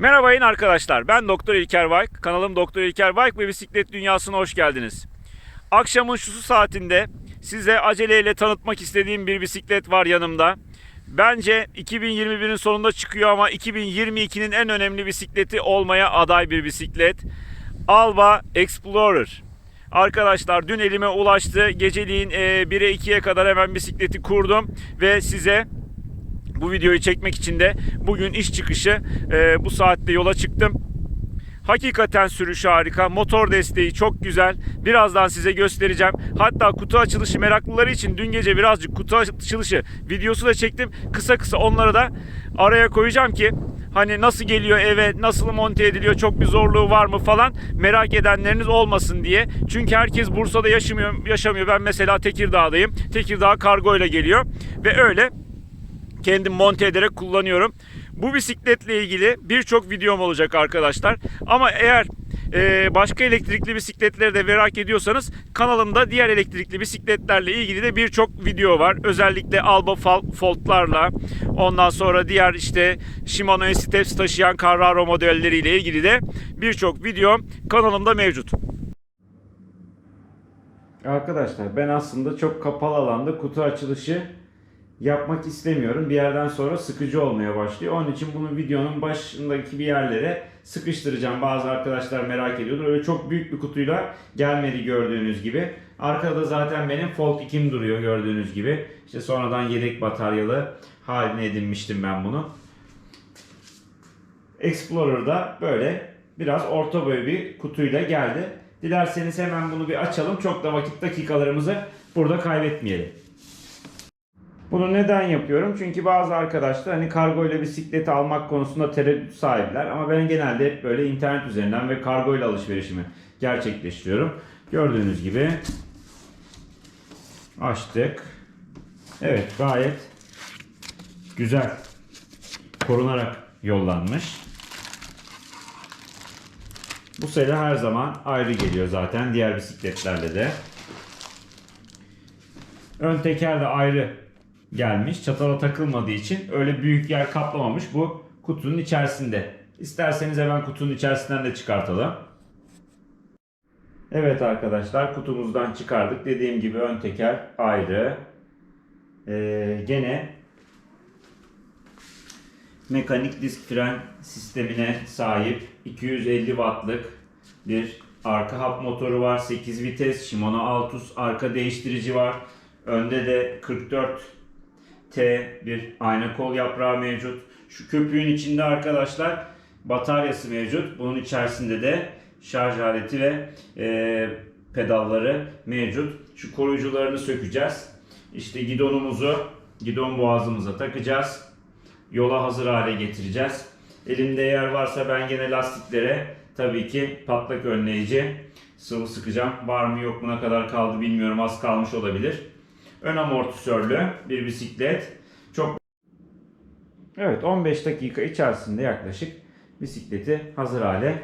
Merhaba yayın arkadaşlar. Ben Doktor İlker Bayk. Kanalım Doktor İlker Bayk ve Bisiklet Dünyası'na hoş geldiniz. Akşamın şu saatinde size aceleyle tanıtmak istediğim bir bisiklet var yanımda. Bence 2021'in sonunda çıkıyor ama 2022'nin en önemli bisikleti olmaya aday bir bisiklet. Alba Explorer. Arkadaşlar dün elime ulaştı. Geceliğin e, 1'e 2'ye kadar hemen bisikleti kurdum ve size bu videoyu çekmek için de bugün iş çıkışı e, bu saatte yola çıktım. Hakikaten sürüş harika. Motor desteği çok güzel. Birazdan size göstereceğim. Hatta kutu açılışı meraklıları için dün gece birazcık kutu açılışı videosu da çektim. Kısa kısa onları da araya koyacağım ki hani nasıl geliyor eve, nasıl monte ediliyor, çok bir zorluğu var mı falan merak edenleriniz olmasın diye. Çünkü herkes Bursa'da yaşamıyor, yaşamıyor. Ben mesela Tekirdağ'dayım. Tekirdağ kargo ile geliyor ve öyle kendim monte ederek kullanıyorum. Bu bisikletle ilgili birçok videom olacak arkadaşlar. Ama eğer e, başka elektrikli bisikletleri de merak ediyorsanız kanalımda diğer elektrikli bisikletlerle ilgili de birçok video var. Özellikle Alba Folt'larla ondan sonra diğer işte Shimano Steps taşıyan Carraro modelleriyle ilgili de birçok video kanalımda mevcut. Arkadaşlar ben aslında çok kapalı alanda kutu açılışı yapmak istemiyorum. Bir yerden sonra sıkıcı olmaya başlıyor. Onun için bunu videonun başındaki bir yerlere sıkıştıracağım. Bazı arkadaşlar merak ediyordur. Öyle çok büyük bir kutuyla gelmedi gördüğünüz gibi. Arkada zaten benim Fold 2'm duruyor gördüğünüz gibi. İşte sonradan yedek bataryalı haline edinmiştim ben bunu. Explorer'da böyle biraz orta boy bir kutuyla geldi. Dilerseniz hemen bunu bir açalım. Çok da vakit dakikalarımızı burada kaybetmeyelim. Bunu neden yapıyorum? Çünkü bazı arkadaşlar hani kargo ile bisiklet almak konusunda tereddüt sahipler. Ama ben genelde hep böyle internet üzerinden ve kargo ile alışverişimi gerçekleştiriyorum. Gördüğünüz gibi açtık. Evet gayet güzel korunarak yollanmış. Bu sene her zaman ayrı geliyor zaten diğer bisikletlerle de. Ön teker de ayrı gelmiş. Çatala takılmadığı için öyle büyük yer kaplamamış bu kutunun içerisinde. İsterseniz hemen kutunun içerisinden de çıkartalım. Evet arkadaşlar kutumuzdan çıkardık. Dediğim gibi ön teker ayrı. Ee, gene mekanik disk fren sistemine sahip 250 wattlık bir arka hap motoru var. 8 vites Shimano Altus arka değiştirici var. Önde de 44 T bir ayna kol yaprağı mevcut. Şu köpüğün içinde arkadaşlar bataryası mevcut. Bunun içerisinde de şarj aleti ve e, pedalları mevcut. Şu koruyucularını sökeceğiz. İşte gidonumuzu gidon boğazımıza takacağız. Yola hazır hale getireceğiz. Elimde yer varsa ben gene lastiklere tabii ki patlak önleyici sıvı sıkacağım. Var mı yok mu ne kadar kaldı bilmiyorum. Az kalmış olabilir. Ön amortisörlü bir bisiklet. Çok Evet 15 dakika içerisinde yaklaşık bisikleti hazır hale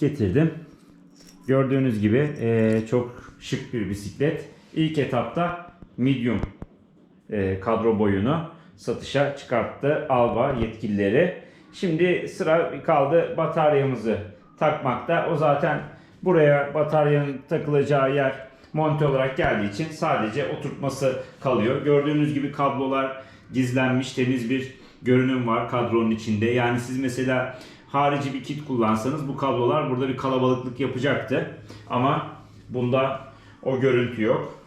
getirdim. Gördüğünüz gibi eee, çok şık bir bisiklet. İlk etapta medium eee, kadro boyunu satışa çıkarttı Alba yetkilileri. Şimdi sıra kaldı bataryamızı takmakta. O zaten buraya bataryanın takılacağı yer monte olarak geldiği için sadece oturtması kalıyor. Gördüğünüz gibi kablolar gizlenmiş temiz bir görünüm var kadronun içinde. Yani siz mesela harici bir kit kullansanız bu kablolar burada bir kalabalıklık yapacaktı. Ama bunda o görüntü yok.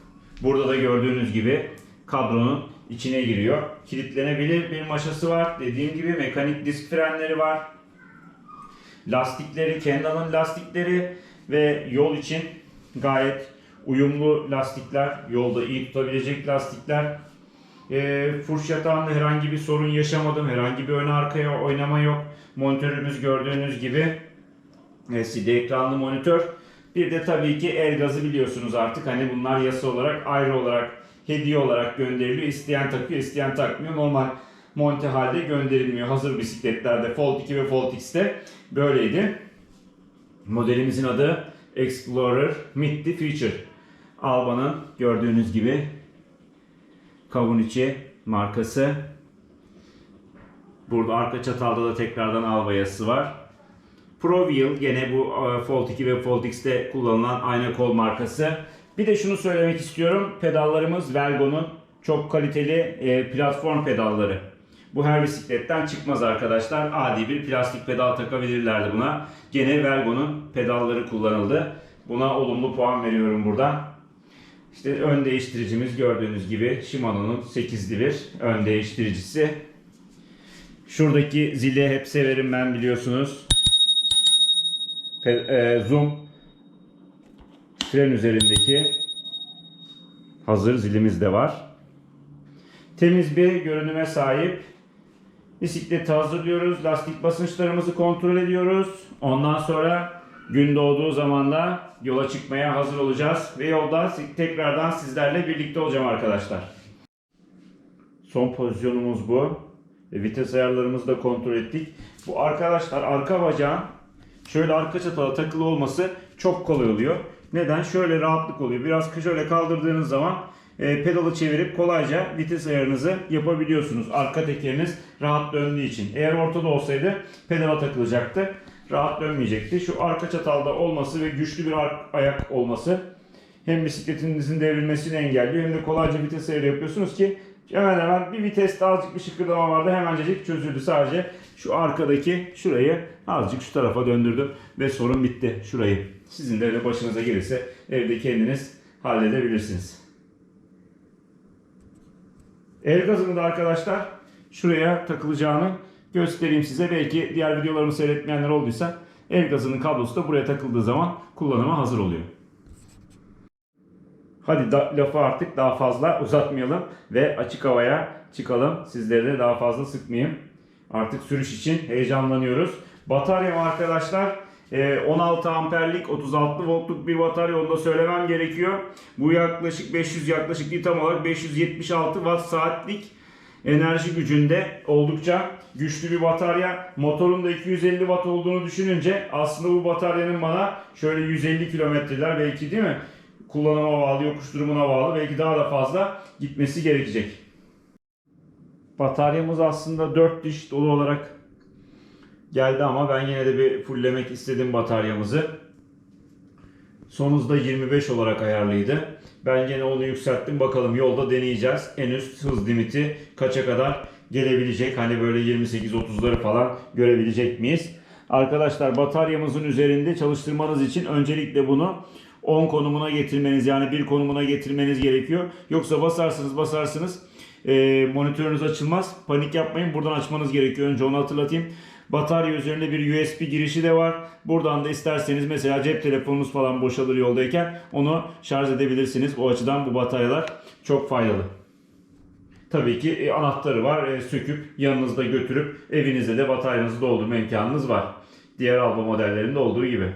Burada da gördüğünüz gibi kadronun içine giriyor. Kilitlenebilir bir maşası var. Dediğim gibi mekanik disk frenleri var. Lastikleri, Kendall'ın lastikleri ve yol için gayet uyumlu lastikler. Yolda iyi tutabilecek lastikler. E, furş yatağında herhangi bir sorun yaşamadım. Herhangi bir ön arkaya oynama yok. Monitörümüz gördüğünüz gibi LCD ekranlı monitör. Bir de tabii ki el gazı biliyorsunuz artık. Hani bunlar yasa olarak ayrı olarak hediye olarak gönderiliyor. İsteyen takıyor, isteyen takmıyor. Normal monte halde gönderilmiyor. Hazır bisikletlerde Fold 2 ve Fold X'te böyleydi. Modelimizin adı Explorer Middi Feature. Alba'nın gördüğünüz gibi kavun içi markası. Burada arka çatalda da tekrardan Alba yazısı var. Pro Wheel gene bu e, Fold 2 ve Fold X'te kullanılan aynı kol markası. Bir de şunu söylemek istiyorum. Pedallarımız Velgo'nun çok kaliteli e, platform pedalları. Bu her bisikletten çıkmaz arkadaşlar. Adi bir plastik pedal takabilirlerdi buna. Gene Velgo'nun pedalları kullanıldı. Buna olumlu puan veriyorum burada. İşte ön değiştiricimiz gördüğünüz gibi Shimano'nun 8'li bir ön değiştiricisi. Şuradaki zili hep severim ben biliyorsunuz. E, zoom fren üzerindeki hazır zilimiz de var. Temiz bir görünüme sahip. Bisikleti hazırlıyoruz. Lastik basınçlarımızı kontrol ediyoruz. Ondan sonra gün doğduğu zaman da yola çıkmaya hazır olacağız. Ve yolda tekrardan sizlerle birlikte olacağım arkadaşlar. Son pozisyonumuz bu. Vites ayarlarımızı da kontrol ettik. Bu arkadaşlar arka bacağın şöyle arka çatala takılı olması çok kolay oluyor. Neden? Şöyle rahatlık oluyor. Biraz şöyle kaldırdığınız zaman e, pedalı çevirip kolayca vites ayarınızı yapabiliyorsunuz. Arka tekeriniz rahat döndüğü için. Eğer ortada olsaydı pedala takılacaktı. Rahat dönmeyecekti. Şu arka çatalda olması ve güçlü bir ayak olması hem bisikletinizin devrilmesini engelliyor hem de kolayca vites ayarı yapıyorsunuz ki hemen hemen bir viteste azıcık bir şıkırdama vardı hemencecik çözüldü sadece şu arkadaki şurayı azıcık şu tarafa döndürdüm ve sorun bitti şurayı. Sizin de öyle başınıza gelirse evde kendiniz halledebilirsiniz. El gazını da arkadaşlar şuraya takılacağını göstereyim size. Belki diğer videolarımı seyretmeyenler olduysa el gazının kablosu da buraya takıldığı zaman kullanıma hazır oluyor. Hadi da, lafı artık daha fazla uzatmayalım ve açık havaya çıkalım. Sizleri de daha fazla sıkmayayım. Artık sürüş için heyecanlanıyoruz. Bataryam arkadaşlar e, 16 amperlik 36 voltluk bir batarya onu da söylemem gerekiyor. Bu yaklaşık 500 yaklaşık değil tam olarak 576 watt saatlik enerji gücünde oldukça güçlü bir batarya. Motorun da 250 watt olduğunu düşününce aslında bu bataryanın bana şöyle 150 kilometreler belki değil mi? Kullanıma bağlı, yokuş durumuna bağlı belki daha da fazla gitmesi gerekecek. Bataryamız aslında 4 diş dolu olarak geldi ama ben yine de bir fulllemek istedim bataryamızı. Son hızda 25 olarak ayarlıydı. Ben gene onu yükselttim. Bakalım yolda deneyeceğiz. En üst hız limiti kaça kadar gelebilecek? Hani böyle 28-30'ları falan görebilecek miyiz? Arkadaşlar bataryamızın üzerinde çalıştırmanız için öncelikle bunu 10 konumuna getirmeniz yani bir konumuna getirmeniz gerekiyor. Yoksa basarsınız basarsınız e, monitörünüz açılmaz. Panik yapmayın. Buradan açmanız gerekiyor. Önce onu hatırlatayım. Batarya üzerinde bir USB girişi de var. Buradan da isterseniz mesela cep telefonunuz falan boşalır yoldayken onu şarj edebilirsiniz. O açıdan bu bataryalar çok faydalı. Tabii ki e, anahtarı var. E, söküp yanınızda götürüp evinizde de bataryanızı doldurma imkanınız var. Diğer Alba modellerinde olduğu gibi.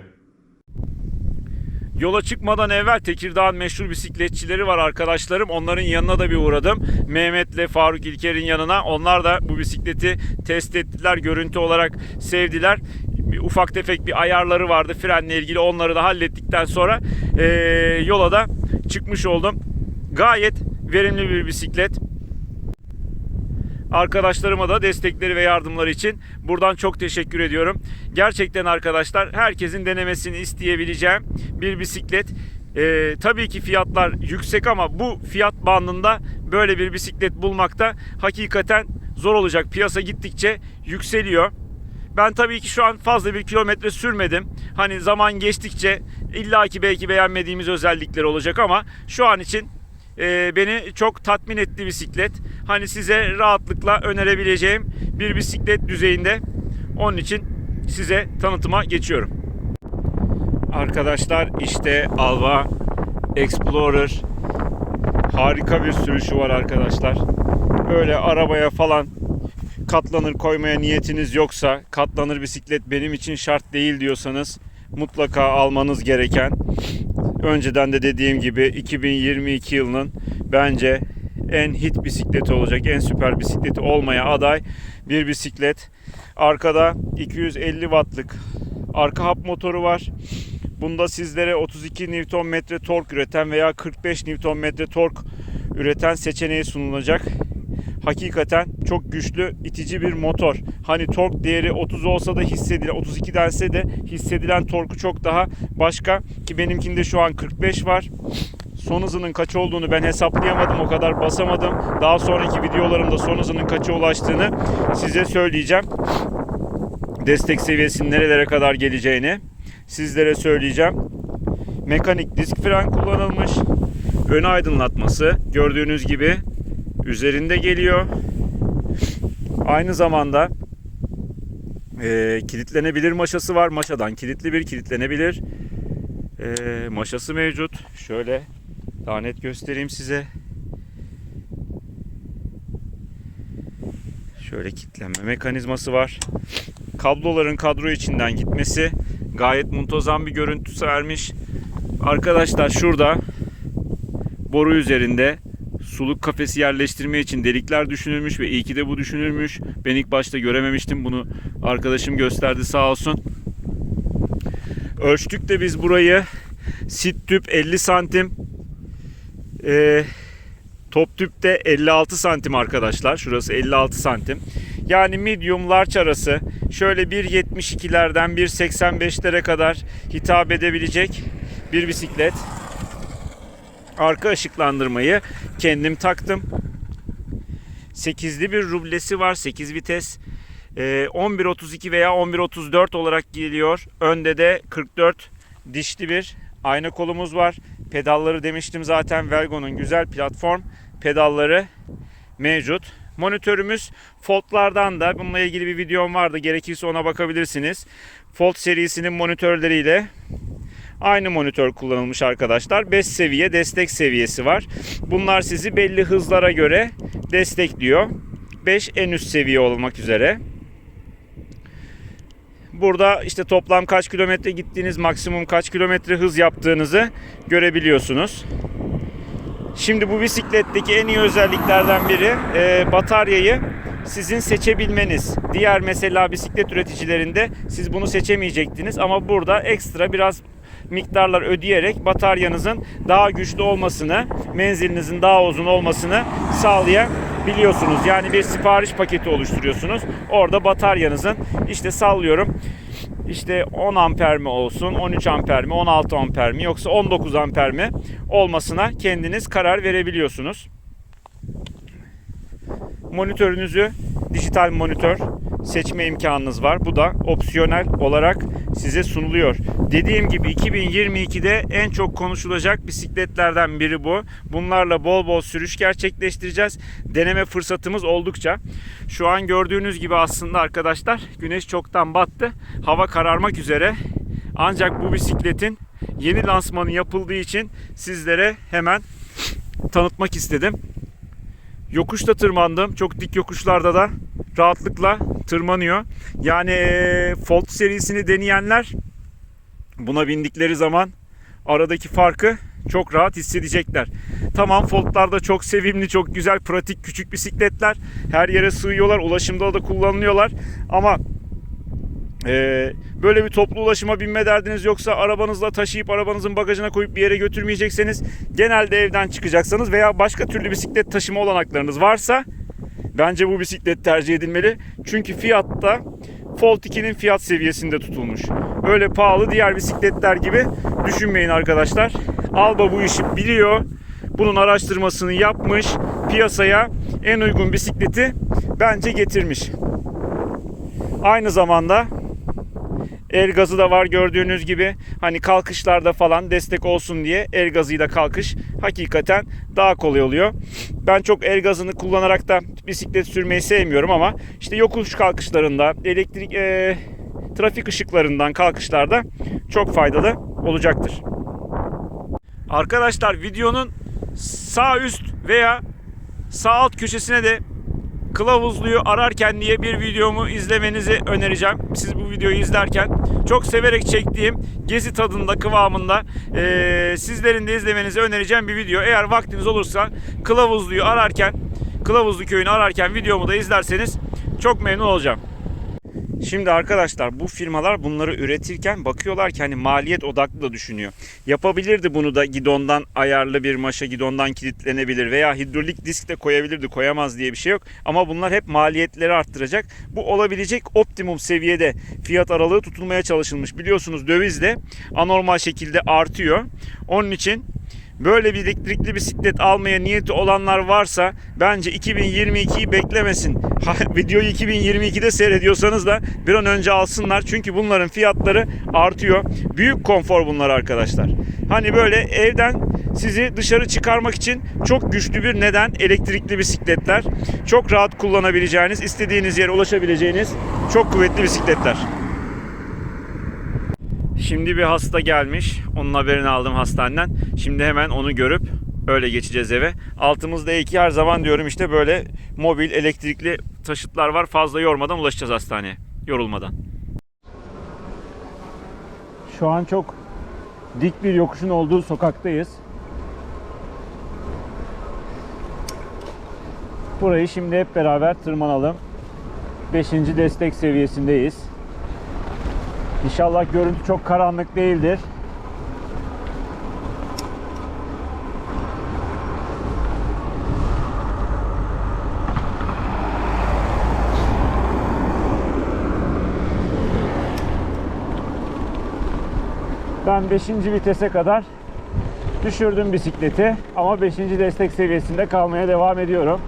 Yola çıkmadan evvel Tekirdağ'ın meşhur bisikletçileri var arkadaşlarım. Onların yanına da bir uğradım. Mehmet'le Faruk İlker'in yanına. Onlar da bu bisikleti test ettiler. Görüntü olarak sevdiler. Bir ufak tefek bir ayarları vardı frenle ilgili. Onları da hallettikten sonra eee, yola da çıkmış oldum. Gayet verimli bir bisiklet. Arkadaşlarıma da destekleri ve yardımları için buradan çok teşekkür ediyorum. Gerçekten arkadaşlar herkesin denemesini isteyebileceğim bir bisiklet. Ee, tabii ki fiyatlar yüksek ama bu fiyat bandında böyle bir bisiklet bulmakta hakikaten zor olacak. Piyasa gittikçe yükseliyor. Ben tabii ki şu an fazla bir kilometre sürmedim. Hani zaman geçtikçe illaki belki beğenmediğimiz özellikleri olacak ama şu an için e, beni çok tatmin etti bisiklet. Hani size rahatlıkla önerebileceğim bir bisiklet düzeyinde. Onun için size tanıtıma geçiyorum. Arkadaşlar işte Alva Explorer harika bir sürüşü var arkadaşlar. Böyle arabaya falan katlanır koymaya niyetiniz yoksa katlanır bisiklet benim için şart değil diyorsanız mutlaka almanız gereken önceden de dediğim gibi 2022 yılının bence en hit bisikleti olacak, en süper bisikleti olmaya aday bir bisiklet. Arkada 250 wattlık arka hap motoru var. Bunda sizlere 32 Nm tork üreten veya 45 Nm tork üreten seçeneği sunulacak. Hakikaten çok güçlü itici bir motor. Hani tork değeri 30 olsa da hissedilen 32 dense de hissedilen torku çok daha başka ki benimkinde şu an 45 var. Son hızının kaç olduğunu ben hesaplayamadım. O kadar basamadım. Daha sonraki videolarımda son hızının kaça ulaştığını size söyleyeceğim. Destek seviyesinin nerelere kadar geleceğini sizlere söyleyeceğim. Mekanik disk fren kullanılmış. Ön aydınlatması gördüğünüz gibi üzerinde geliyor. Aynı zamanda e, kilitlenebilir maşası var. Maşadan kilitli bir kilitlenebilir e, maşası mevcut. Şöyle daha net göstereyim size. Şöyle kilitlenme mekanizması var. Kabloların kadro içinden gitmesi gayet muntazam bir görüntüsü vermiş. Arkadaşlar şurada boru üzerinde suluk kafesi yerleştirme için delikler düşünülmüş ve iyi ki de bu düşünülmüş. Ben ilk başta görememiştim bunu. Arkadaşım gösterdi sağ olsun. Ölçtük de biz burayı sit tüp 50 santim ee, top tüp de 56 santim arkadaşlar. Şurası 56 santim. Yani medium large arası şöyle 1.72'lerden 1.85'lere kadar hitap edebilecek bir bisiklet. Arka ışıklandırmayı kendim taktım. 8'li bir rublesi var. 8 vites. Ee, 11.32 veya 11.34 olarak geliyor. Önde de 44 dişli bir ayna kolumuz var. Pedalları demiştim zaten Velgo'nun güzel platform pedalları mevcut. Monitörümüz Fold'lardan da bununla ilgili bir videom vardı. Gerekirse ona bakabilirsiniz. Fold serisinin monitörleriyle aynı monitör kullanılmış arkadaşlar. 5 seviye destek seviyesi var. Bunlar sizi belli hızlara göre destekliyor. 5 en üst seviye olmak üzere. Burada işte toplam kaç kilometre gittiğiniz, maksimum kaç kilometre hız yaptığınızı görebiliyorsunuz. Şimdi bu bisikletteki en iyi özelliklerden biri e, bataryayı sizin seçebilmeniz. Diğer mesela bisiklet üreticilerinde siz bunu seçemeyecektiniz ama burada ekstra biraz miktarlar ödeyerek bataryanızın daha güçlü olmasını, menzilinizin daha uzun olmasını sağlayabiliyorsunuz. Yani bir sipariş paketi oluşturuyorsunuz. Orada bataryanızın işte sallıyorum işte 10 amper mi olsun, 13 amper mi, 16 amper mi yoksa 19 amper mi olmasına kendiniz karar verebiliyorsunuz. Monitörünüzü dijital monitör seçme imkanınız var. Bu da opsiyonel olarak size sunuluyor. Dediğim gibi 2022'de en çok konuşulacak bisikletlerden biri bu. Bunlarla bol bol sürüş gerçekleştireceğiz. Deneme fırsatımız oldukça. Şu an gördüğünüz gibi aslında arkadaşlar güneş çoktan battı. Hava kararmak üzere. Ancak bu bisikletin yeni lansmanı yapıldığı için sizlere hemen tanıtmak istedim. Yokuşta tırmandım. Çok dik yokuşlarda da rahatlıkla tırmanıyor. Yani e, Fold serisini deneyenler buna bindikleri zaman aradaki farkı çok rahat hissedecekler. Tamam Fold'lar da çok sevimli, çok güzel, pratik küçük bisikletler. Her yere sığıyorlar, ulaşımda da kullanılıyorlar. Ama ee, böyle bir toplu ulaşıma binme derdiniz yoksa arabanızla taşıyıp arabanızın bagajına koyup bir yere götürmeyecekseniz genelde evden çıkacaksanız veya başka türlü bisiklet taşıma olanaklarınız varsa bence bu bisiklet tercih edilmeli. Çünkü fiyatta Fold 2'nin fiyat seviyesinde tutulmuş. Öyle pahalı diğer bisikletler gibi düşünmeyin arkadaşlar. Alba bu işi biliyor. Bunun araştırmasını yapmış. Piyasaya en uygun bisikleti bence getirmiş. Aynı zamanda El gazı da var gördüğünüz gibi. Hani kalkışlarda falan destek olsun diye el gazıyla kalkış hakikaten daha kolay oluyor. Ben çok el gazını kullanarak da bisiklet sürmeyi sevmiyorum ama işte yokuş kalkışlarında, elektrik e, trafik ışıklarından kalkışlarda çok faydalı olacaktır. Arkadaşlar videonun sağ üst veya sağ alt köşesine de kılavuzluyu ararken diye bir videomu izlemenizi önereceğim. Siz bu videoyu izlerken çok severek çektiğim gezi tadında kıvamında e, sizlerin de izlemenizi önereceğim bir video. Eğer vaktiniz olursa kılavuzluyu ararken Kılavuzlu köyünü ararken videomu da izlerseniz çok memnun olacağım. Şimdi arkadaşlar bu firmalar bunları üretirken bakıyorlar ki hani maliyet odaklı da düşünüyor. Yapabilirdi bunu da gidondan ayarlı bir maşa gidondan kilitlenebilir veya hidrolik disk de koyabilirdi koyamaz diye bir şey yok. Ama bunlar hep maliyetleri arttıracak. Bu olabilecek optimum seviyede fiyat aralığı tutulmaya çalışılmış. Biliyorsunuz döviz de anormal şekilde artıyor. Onun için Böyle bir elektrikli bisiklet almaya niyeti olanlar varsa bence 2022'yi beklemesin. Ha, Videoyu 2022'de seyrediyorsanız da bir an önce alsınlar. Çünkü bunların fiyatları artıyor. Büyük konfor bunlar arkadaşlar. Hani böyle evden sizi dışarı çıkarmak için çok güçlü bir neden elektrikli bisikletler. Çok rahat kullanabileceğiniz, istediğiniz yere ulaşabileceğiniz çok kuvvetli bisikletler. Şimdi bir hasta gelmiş. Onun haberini aldım hastaneden. Şimdi hemen onu görüp öyle geçeceğiz eve. Altımızda iki her zaman diyorum işte böyle mobil elektrikli taşıtlar var. Fazla yormadan ulaşacağız hastaneye. Yorulmadan. Şu an çok dik bir yokuşun olduğu sokaktayız. Burayı şimdi hep beraber tırmanalım. 5. destek seviyesindeyiz. İnşallah görüntü çok karanlık değildir. Ben 5. vitese kadar düşürdüm bisikleti ama 5. destek seviyesinde kalmaya devam ediyorum.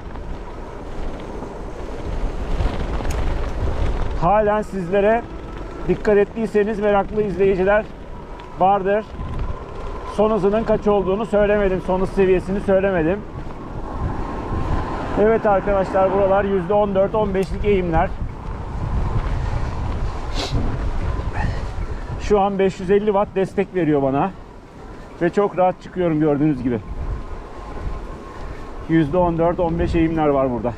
Halen sizlere dikkat ettiyseniz meraklı izleyiciler vardır. Son hızının kaç olduğunu söylemedim. Son hız seviyesini söylemedim. Evet arkadaşlar buralar %14-15'lik eğimler. Şu an 550 watt destek veriyor bana. Ve çok rahat çıkıyorum gördüğünüz gibi. %14-15 eğimler var burada.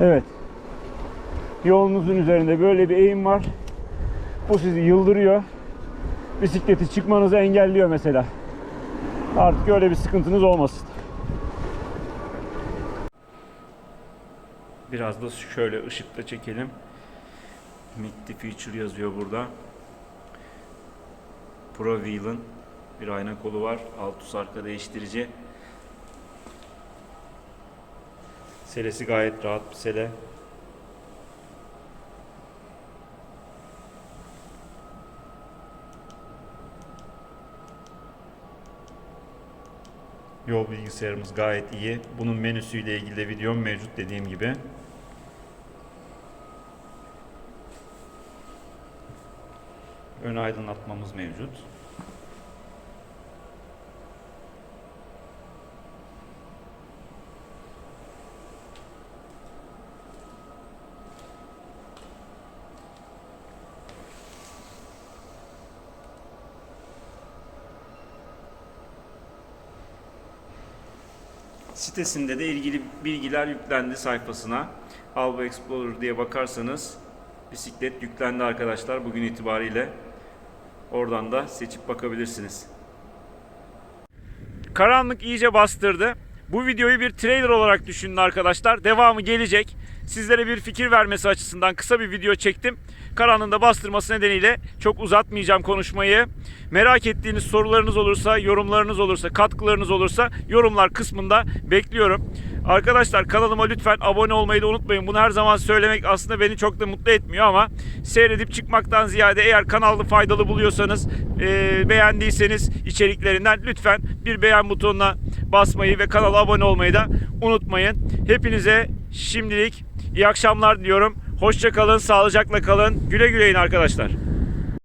Evet. Yolunuzun üzerinde böyle bir eğim var. Bu sizi yıldırıyor. Bisikleti çıkmanızı engelliyor mesela. Artık öyle bir sıkıntınız olmasın. Biraz da şöyle ışıkla çekelim. Meet the Future yazıyor burada. Pro Wheel'ın bir ayna kolu var. Altus arka değiştirici. Selesi gayet rahat bir sele. Yol bilgisayarımız gayet iyi. Bunun menüsüyle ilgili de videom mevcut dediğim gibi. Ön aydınlatmamız mevcut. Sitesinde de ilgili bilgiler yüklendi sayfasına. Alba Explorer diye bakarsanız bisiklet yüklendi arkadaşlar bugün itibariyle. Oradan da seçip bakabilirsiniz. Karanlık iyice bastırdı. Bu videoyu bir trailer olarak düşünün arkadaşlar. Devamı gelecek. Sizlere bir fikir vermesi açısından kısa bir video çektim. Karanlığın da bastırması nedeniyle çok uzatmayacağım konuşmayı. Merak ettiğiniz sorularınız olursa, yorumlarınız olursa, katkılarınız olursa yorumlar kısmında bekliyorum. Arkadaşlar kanalıma lütfen abone olmayı da unutmayın. Bunu her zaman söylemek aslında beni çok da mutlu etmiyor ama seyredip çıkmaktan ziyade eğer kanalı faydalı buluyorsanız, e, beğendiyseniz içeriklerinden lütfen bir beğen butonuna basmayı ve kanala abone olmayı da unutmayın. Hepinize şimdilik iyi akşamlar diliyorum. Hoşça kalın, sağlıcakla kalın. Güle güleyin arkadaşlar.